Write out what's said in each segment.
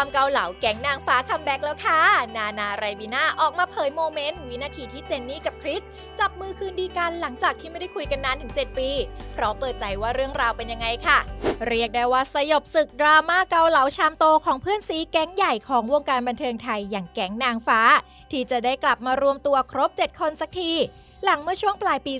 ความเกาเหลาแก๊งนางฟ้าคัมแบ็กแล้วค่ะ นานาไรบีน่าออกมาเผยโมเมนต์วินาทีที่เจนนี่กับคริส จับมือคืนดีกันหลังจากที่ไม่ได้คุยกันนานถึง 7 ปี เพร้อมเปิดใจว่าเรื่องราวเป็นยังไงค่ะ เรียกได้ว่าสยบศึกดราม่าเกาเหลาชามโตของเพื่อนซีแก๊งใหญ่ของวงการบันเทิงไทยอย่างแก๊งนางฟ้า ที่จะได้กลับมารวมตัวครบ 7 คนสักทีหลังเมื่อช่วงปลายปี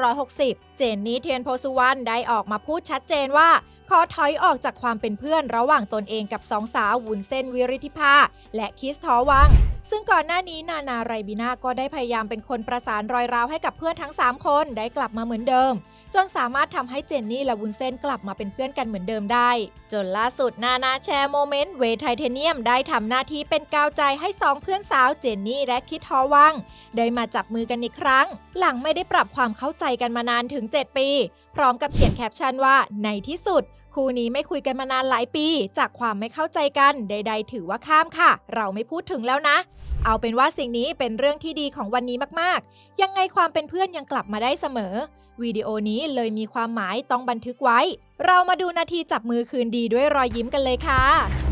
2560 เจนนี่เทียนโพสุวรรณได้ออกมาพูดชัดเจนว่า ขอถอยออกจากความเป็นเพื่อนระหว่างตนเองกับสองสาววุ้นเส้นวิริธิภา และคิสทอวัง ซึ่งก่อนหน้านี้นานาไรบิน่าก็ได้พยายามเป็นคนประสานรอยร้าวให้กับเพื่อนทั้ง 3 คนได้กลับมาเหมือนเดิม จนสามารถทำให้เจนนี่และวุ้นเส้นกลับมาเป็นเพื่อนกันเหมือนเดิมได้ จนล่าสุดนานาแชร์โมเมนต์เวทไทเทเนียมได้ทำหน้าที่เป็นกาวใจให้สองเพื่อนสาวเจนนี่และคิดทอวัง ได้มาจับมือกันอีกครั้งหลังไม่ได้ปรับความเข้าใจกันมานานถึง 7 ปี พร้อมกับเขียนแคปชั่นว่า ในที่สุด คู่นี้ไม่คุยกันมานานหลายปี จากความไม่เข้าใจกันใด ๆ ถือว่าข้ามค่ะ เราไม่พูดถึงแล้วนะ เอาเป็นว่าสิ่งนี้เป็นเรื่องที่ดีของวันนี้มากๆ ยังไงความเป็นเพื่อนยังกลับมาได้เสมอวิดีโอนี้เลยมีความหมายต้องบันทึกไว้ เรามาดูนาทีจับมือคืนดีด้วยรอยยิ้มกันเลยค่ะ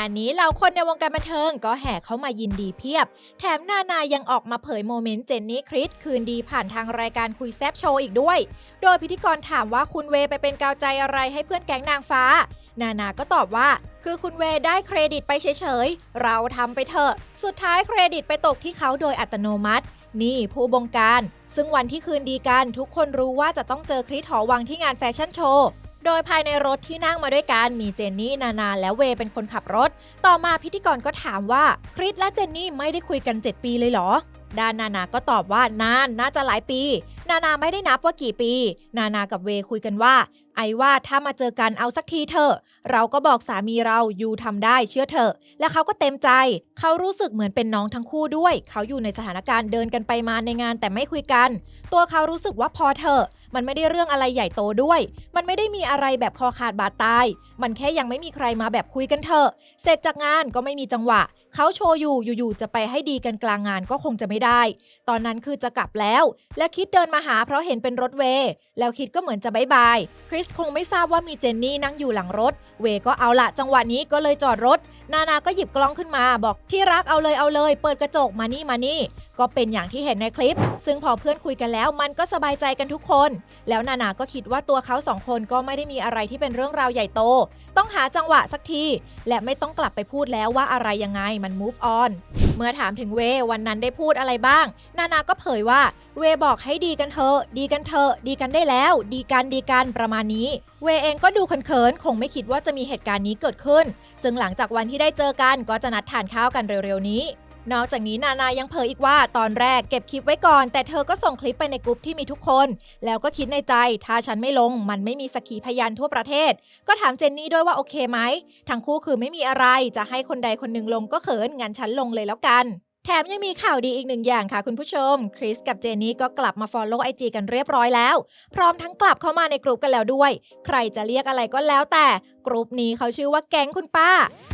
านนี้เหล่าคนในวงการบันเทิงก็แห่เข้ามายินดีเพียบ แถมนานายังออกมาเผยโมเมนต์เจนนี่คริสคืนดีผ่านทางรายการคุยแซบโชว์อีกด้วย โดยพิธีกรถามว่าคุณเวไปเป็นกาวใจอะไรให้เพื่อนแก๊งนางฟ้า นานาก็ตอบว่า คือคุณเวได้เครดิตไปเฉยๆ เราทำไปเถอะ สุดท้ายเครดิตไปตกที่เขาโดยอัตโนมัติ นี่ผู้บงการ ซึ่งวันที่คืนดีกันทุกคนรู้ว่าจะต้องเจอคริสหอวังที่งานแฟชั่นโชว์ โดยภายในรถที่นั่งมาด้วยกันมีเจนนี่นานาและเวเป็นคนขับรถ ต่อมาพิธีกรก็ถามว่าคริสและเจนนี่ไม่ได้คุยกัน 7 ปีเลยเหรอด้านนานาก็ตอบว่านานน่าจะหลายปี นานาไม่ได้นับว่ากี่ปี นานากับเวคุยกันว่า ไอว่าถ้ามาเจอกันเอาสักทีเถอะ เราก็บอกสามีเรายูทำได้เชื่อเถอะ และเขาก็เต็มใจ เขารู้สึกเหมือนเป็นน้องทั้งคู่ด้วย เขาอยู่ในสถานการณ์เดินกันไปมาในงานแต่ไม่คุยกัน ตัวเขารู้สึกว่าพอเถอะ มันไม่ได้เรื่องอะไรใหญ่โตด้วย มันไม่ได้มีอะไรแบบคอขาดบาดตาย มันแค่ยังไม่มีใครมาแบบคุยกันเถอะ เสร็จจากงานก็ไม่มีจังหวะ เขาโชว์อยู่อยู่ๆจะไปให้ดีกันกลางงานก็คงจะไม่ได้ ตอนนั้นคือจะกลับแล้ว และคิดเดินมาหาเพราะเห็นเป็นรถเวย์แล้วคิดก็เหมือนจะบายบายคริสคงไม่ทราบว่ามีเจนนี่นั่งอยู่หลังรถ เวย์ก็เอาละจังหวะนี้ก็เลยจอดรถ นานาก็หยิบกล้องขึ้นมา บอกที่รักเอาเลยเอาเลย เปิดกระจกมานี่มานี่ ก็เป็นอย่างที่เห็นในคลิป ซึ่งพอเพื่อนคุยกันแล้วมันก็สบายใจกันทุกคน แล้วนานาก็คิดว่าตัวเขาสองคนก็ไม่ได้มีอะไรที่เป็นเรื่องราวใหญ่โต ต้องหาจังหวะสักที และไม่ต้องกลับไปพูดแล้วว่าอะไรยังไงมัน move on เมื่อถามถึงเววันนั้นได้พูดอะไรบ้าง นานาก็เผยว่า เวบอกให้ดีกันเถอะ ดีกันเถอะดีกันได้แล้ว ดีกันดีกันประมาณนี้ เวเองก็ดูเขินๆคงไม่คิดว่าจะมีเหตุการณ์นี้เกิดขึ้น ซึ่งหลังจากวันที่ได้เจอกันก็จะนัดทานข้าวกันเร็วๆนี้ นอกจากนี้นานายังเผยอีกว่าตอนแรกเก็บคลิปไว้ก่อน แต่เธอก็ส่งคลิปไปในกลุ่มที่มีทุกคน แล้วก็คิดในใจ ถ้าฉันไม่ลง มันไม่มีสกขีพยานทั่วประเทศ ก็ถามเจนนี่ด้วยว่าโอเคไหมทั้งคู่คือไม่มีอะไรจะให้คนใดคนหนึ่งลงก็เขินงั้นฉันลงเลยแล้วกัน แถมยังมีข่าวดีอีกหนึ่งอย่างค่ะคุณผู้ชม คริสกับเจนนี่ก็กลับมา Follow IG กันเรียบร้อยแล้ว พร้อมทั้งกลับเข้ามาในกลุ่มกันแล้วด้วย ใครจะเรียกอะไรก็แล้วแต่กลุ่มนี้เขาชื่อว่าแก๊งคุณป้า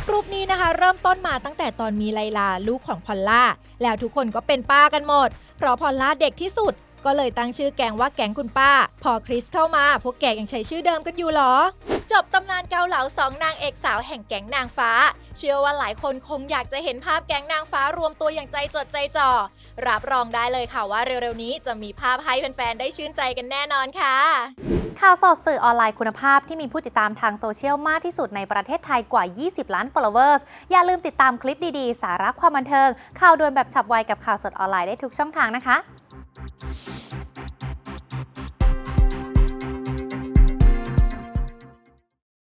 กลุ่มนี้นะคะ เริ่มต้นมาตั้งแต่ตอนมีไลลาลูกของพอลล่า แล้วทุกคนก็เป็นป้ากันหมด เพราะพอลล่าเด็กที่สุด ก็เลยตั้งชื่อแก๊งว่าแก๊งคุณป้า พอคริสเข้ามาพวกแกยังใช้ชื่อเดิมกันอยู่หรอ จบตำนานเกาเหลาสองนางเอกสาวแห่งแก๊งนางฟ้า เชื่อว่าหลายคนคงอยากจะเห็นภาพแก๊งนางฟ้ารวมตัวอย่างใจจดใจจ่อ รับรองได้เลยค่ะว่าเร็วๆนี้จะมีภาพให้แฟนๆ ได้ชื่นใจกันแน่นอนค่ะ ข่าวสดสื่อออนไลน์คุณภาพที่มีผู้ติดตามทางโซเชียลมากที่สุดในประเทศไทยกว่า 20 ล้าน followers อย่าลืมติดตามคลิปดีๆ สาระความบันเทิง ข่าวด่วนแบบฉับไวกับข่าวสดออนไลน์ได้ทุกช่องทางนะคะ